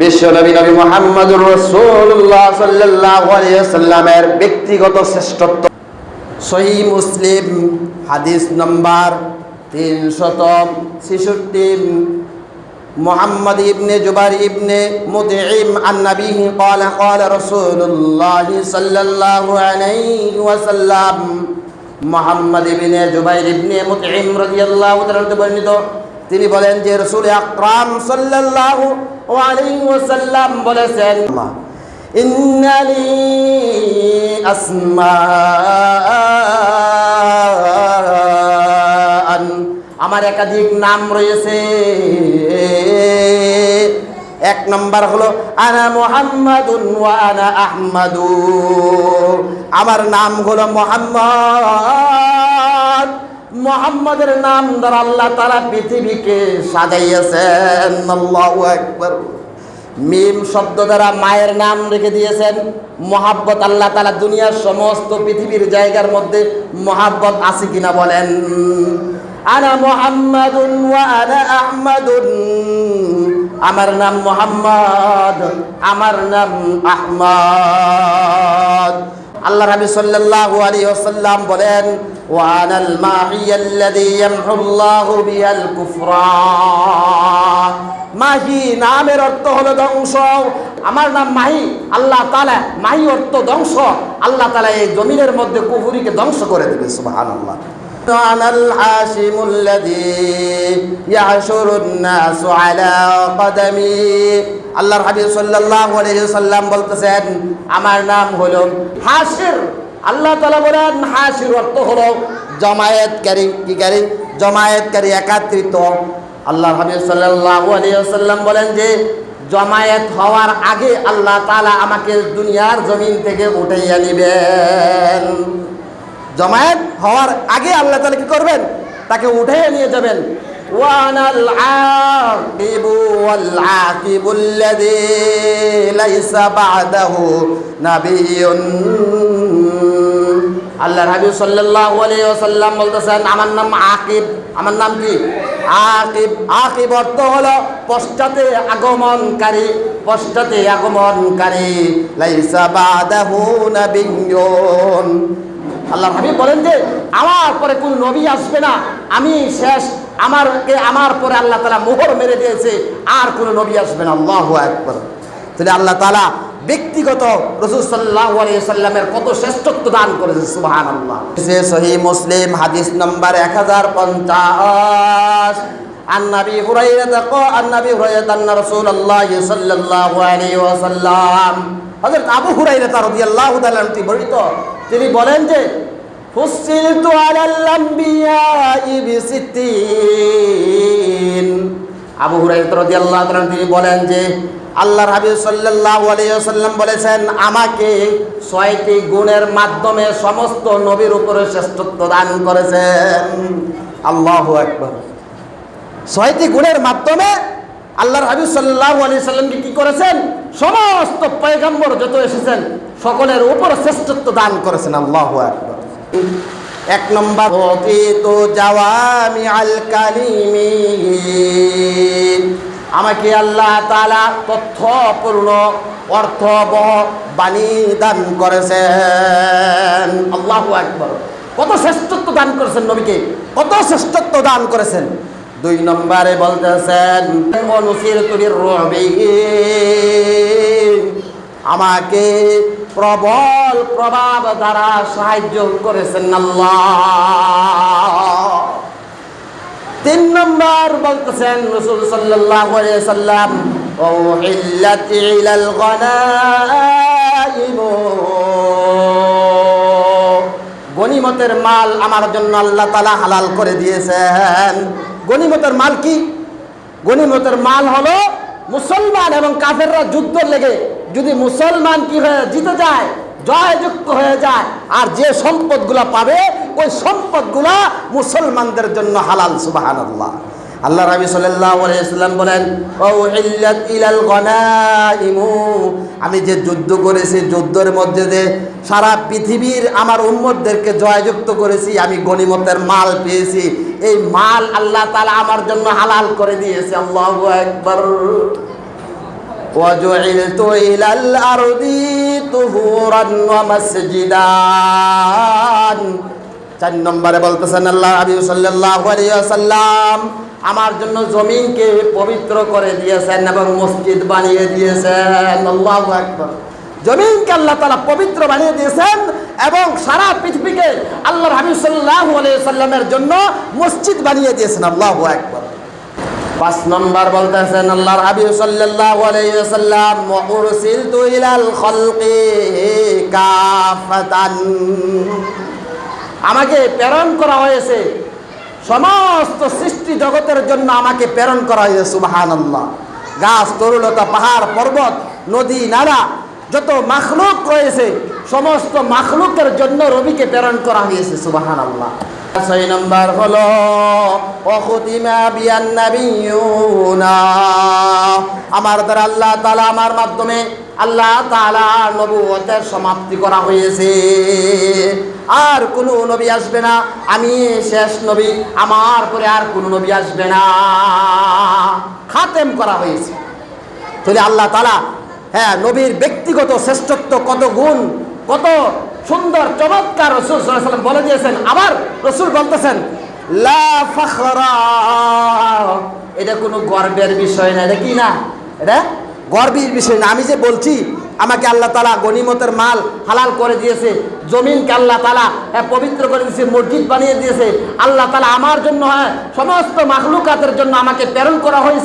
বিশ্ব নবী নবী মোহাম্মদুর রসুল্লাহ সাল্লাল্লাহু আলাইহি সাল্লামের ব্যক্তিগত শ্রেষ্ঠত্ব সহি মুসলিম হাদিস নম্বর তিনশত ছেষট্টি محمد ابن جبر ابن مطعم عن نبيه قال قال رسول الله صلى الله عليه وسلم মোহাম্মদ ইবনে জুবাইর ইবনে মুতঈম রাদিয়াল্লাহু তাআলা বর্ণিত তিনি বলেন যে রাসূল আকরাম সাল্লাল্লাহু আলাইহি ওয়াসাল্লাম বলেছেন ইন্নালি আসমাআন আমার একাধিক নাম রয়েছে। এক নম্বর হলো, আনা মুহাম্মাদুন আনা আহমাদু আমার নাম হলো মোহাম্মদ। মোহাম্মদের নাম দ্বারা আল্লাহ তারা পৃথিবীকে সাজাইয়াছেন। আকবার। মিম শব্দ দ্বারা মায়ের নাম রেখে দিয়েছেন। মহাব্বত আল্লাহ তালা দুনিয়ার সমস্ত পৃথিবীর জায়গার মধ্যে মহাব্বত আছে কিনা বলেন। আনা মোহাম্মদুন আহমাদুন। আমার নাম মোহাম্মদ, আমার নাম আহমদ। আল্লাহ নবী সাল্লাল্লাহু আলাইহি ওয়াসাল্লাম বলেন, ওয়া আনাল মাহিয়াল্লাযী ইয়ামহুল্লাহু বিহাল কুফরা। মাহি নামের অর্থ হলো ধ্বংস। আমার নাম মাহি, আল্লাহ তাআলা, মাহি অর্থ ধ্বংস। আল্লাহ তাআলা এই জমিনের মধ্যে কুফরিকে ধ্বংস করে দেবে, সুবহানাল্লাহ। أنا الحاشم الذي يحشر الناس على قدمي আল্লাহর হাবিব সাল্লাল্লাহু আলাইহি সাল্লাম বলতেছেন আমার নাম হলো হাসির আল্লাহ তাআলা বলেন হাসির অর্থ হলো জমায়েতকারী কি কারি জমায়েতকারী একাত্রিত আল্লাহর হাবিব সাল্লাল্লাহু আলাইহি সাল্লাম বলেন যে জমায়েত হওয়ার আগে আল্লাহ তাআলা আমাকে দুনিয়ার জমিন থেকে উঠাইয়া নেবেন জমায়েত হওয়ার আগে আল্লাহ তালা কি করবেন? তাকে উঠে নিয়ে যাবেন। আল্লাহ হাবিব সাল্লাম আলিয়াল্লাম বলতেছেন, আমার নাম আকিব। আমার নাম কি? আকিব। আকিব অর্থ হল পশ্চাতে আগমনকারী পশ্চাতে আগমনকারী। লাইসা বাদাহু নাবিয়্যুন আল্লাহ হাবিব বলেন যে আমার পরে কোন নবী আসবে না আমি শেষ আমারকে আমার পরে আল্লাহ তালা মোহর মেরে দিয়েছে আর কোন নবী আসবে না আল্লাহ একবার তাহলে আল্লাহ তালা ব্যক্তিগত রসুল সাল্লাহ সাল্লামের কত শ্রেষ্ঠত্ব দান করেছে সুবাহান আল্লাহ সহি মুসলিম হাদিস নম্বর এক হাজার পঞ্চাশ عن ابي هريره قال عن ابي هريره ان رسول الله صلى الله عليه وسلم হযরত আবু হুরায়রা রাদিয়াল্লাহু তাআলা তিনি বর্ণিত তিনি বলেন যে আম্বিয়াই বিসিদ্দিন আবু হুরায়রা রাদিয়াল্লাহু তাআলা তিনি বলেন যে, আল্লাহর হাবিব সাল্লাল্লাহু আলাইহি ওয়াসাল্লাম বলেছেন, আমাকে ছয়টি গুণের মাধ্যমে সমস্ত নবীর উপরে শ্রেষ্ঠত্ব দান করেছেন। আল্লাহু আকবার। ছয়টি গুণের মাধ্যমে আল্লাহর হাবিব সাল্লাহ আলি সাল্লামকে কি করেছেন? সমস্ত পয়গাম্বর যত এসেছেন, সকলের উপর শ্রেষ্ঠত্ব দান করেছেন। আল্লাহ এক নম্বর তো জাওয়ামি আল কালিমি আমাকে আল্লাহ তালা তথ্যপূর্ণ, অর্থবহ বাণী দান করেছেন। আল্লাহ আকবর। কত শ্রেষ্ঠত্ব দান করেছেন নবীকে? কত শ্রেষ্ঠত্ব দান করেছেন? দুই নম্বরে বলতেছেন অনুসির তুলির রবি আমাকে প্রবল প্রভাব দ্বারা সাহায্য করেছেন আল্লাহ। তিন নম্বর বলতেছেন, রসুল সাল্লাম ও ইলাল গনিমতের মাল আমার জন্য আল্লাহ তালা হালাল করে দিয়েছেন। গনিমতের মাল কি? গনিমতের মাল হলো মুসলমান এবং কাফেররা যুদ্ধ লেগে যদি মুসলমান কি হয়ে জিতে যায়, জয়যুক্ত হয়ে যায়, আর যে সম্পদগুলো পাবে, ওই সম্পদগুলো মুসলমানদের জন্য হালাল সুবাহ আল্লাহ আল্লাহ রবি সাল্লাম বলেন ও ইল্লাত ইলাল গনাইমু আমি যে যুদ্ধ করেছি যুদ্ধের মধ্যে যে সারা পৃথিবীর আমার উম্মতদেরকে জয়যুক্ত করেছি আমি গনিমতের মাল পেয়েছি এই মাল আল্লাহ তাআলা আমার জন্য হালাল করে দিয়েছে আল্লাহু আকবার وجعلت إلى الأرض طهورا ومسجدا চার নম্বরে বলতেছেন আল্লাহ হাবিব সাল্লাল্লাহু আলাইহি ওয়াসাল্লাম আমার জন্য জমিনকে পবিত্র করে দিয়েছেন এবং মসজিদ বানিয়ে দিয়েছেন। আল্লাহু আকবার। জমিনকে আল্লাহ তালা পবিত্র বানিয়ে দিয়েছেন এবং সারা পৃথিবীকে আল্লাহর হাবিব সাল্লাল্লাহু সাল্লামের জন্য মসজিদ বানিয়ে দিয়েছেন। আল্লাহ আকবার। পাঁচ নম্বর বলতেছেন, আল্লাহর হাবিব ইলাল কাফাতান। আমাকে প্রেরণ করা হয়েছে সমস্ত সৃষ্টি জগতের জন্য আমাকে প্রেরণ করা হয়েছে, সুবহানাল্লাহ। গাছ তরুলতা পাহাড়, পর্বত, নদী, নালা, যত মাখলুক রয়েছে, সমস্ত মাখলুকের জন্য রবিকে প্রেরণ করা হয়েছে, সুবহানাল্লাহ। ছয় নম্বর হলো আমার দ্বারা আল্লাহ তালা আমার মাধ্যমে আল্লাহ তাআলা নবুয়তের সমাপ্তি করা হয়েছে। আর কোনো নবী আসবে না। আমি শেষ নবী। আমার পরে আর কোনো নবী আসবে না। খাতেম করা হয়েছে। তাহলে আল্লাহ তালা হ্যাঁ নবীর ব্যক্তিগত শ্রেষ্ঠত্ব কত গুণ, কত সুন্দর, চমৎকার রসুল আলাইহি বলে দিয়েছেন। আবার রসুল বলতেছেন এটা কোনো গর্বের বিষয় না, এটা কি না? এটা গর্বের বিষয় না। আমি যে বলছি, আমাকে আল্লাহ তালা গনিমতের মাল হালাল করে দিয়েছে, জমিনকে আল্লাহ তালা পবিত্র করে দিয়েছে, মসজিদ বানিয়ে দিয়েছে। আল্লাহ তালা আমার জন্য হ্যাঁ সমস্ত মাখলুকাতের জন্য আমাকে প্রেরণ করা হয়েছে।